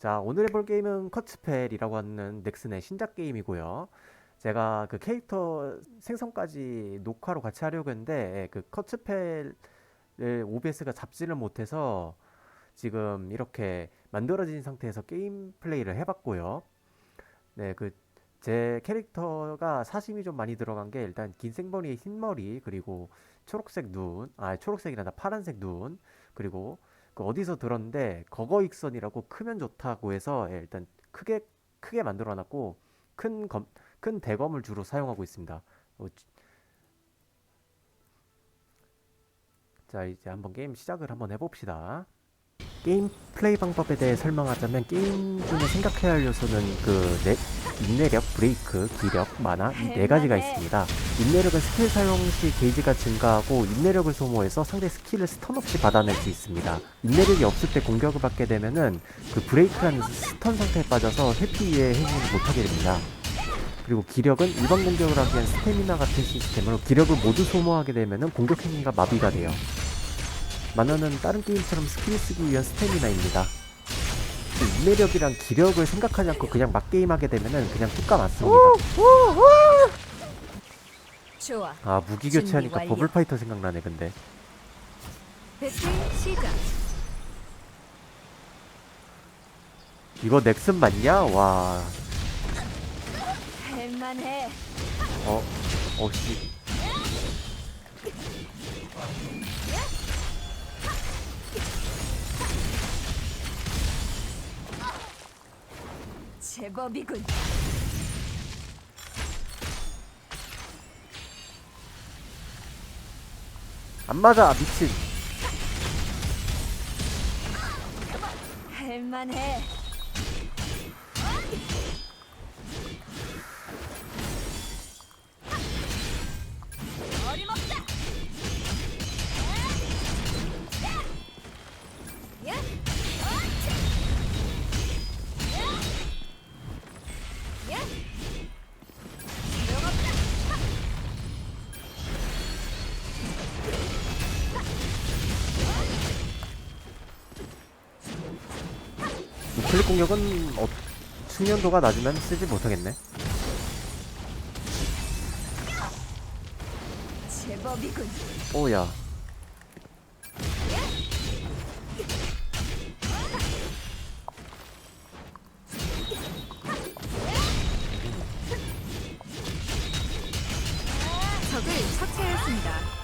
자, 오늘 해볼 게임은 커츠펠이라고 하는 넥슨의 신작 게임이고요. 제가 그 캐릭터 생성까지 녹화로 같이 하려고 했는데 예, 그 커츠펠을 OBS가 잡지를 못해서 지금 이렇게 만들어진 상태에서 게임 플레이를 해봤고요. 네, 그 제 캐릭터가 사심이 좀 많이 들어간 게 일단 긴 생머리에 흰 머리 그리고 초록색 눈, 아 초록색이란다 파란색 눈 그리고 그 어디서 들었는데 거거익선이라고 크면 좋다고 해서 예, 일단 크게 크게 만들어놨고 큰 검, 큰 대검을 주로 사용하고 있습니다. 어, 지- 자 이제 한번 게임 시작을 한번 해봅시다. 게임 플레이 방법에 대해 설명하자면 게임 중에 생각해야 할 요소는 그 내, 인내력, 브레이크, 기력, 만화 이네 가지가 있습니다. 인내력은 스킬 사용 시 게이지가 증가하고 인내력을 소모해서 상대 스킬을 스턴 없이 받아낼 수 있습니다. 인내력이 없을 때 공격을 받게 되면은 그 브레이크라는 스턴 상태에 빠져서 회피 이후에 행위를 못하게 됩니다. 그리고 기력은 일반 공격을 하기 위한 스태미나 같은 시스템으로 기력을 모두 소모하게 되면은 공격 행위가 마비가 돼요. 만화는 다른 게임처럼 스킬 쓰기 위한 스태미나입니다. 그 인내력이랑 기력을 생각하지 않고 그냥 막 게임하게 되면은 그냥 뚝까 맞습니다. 좋아. 아 무기 교체하니까 완료. 버블 파이터 생각나네 근데 배틀 시작. 이거 넥슨 맞냐? 와, 할만해. 어, 어씨, 제법이군. 안 맞아 미친. 할만해. 우클릭 공격은 어, 숙련도가 낮으면 쓰지 못하겠네. 제법이군. 오야, 적을 처치하였습니다.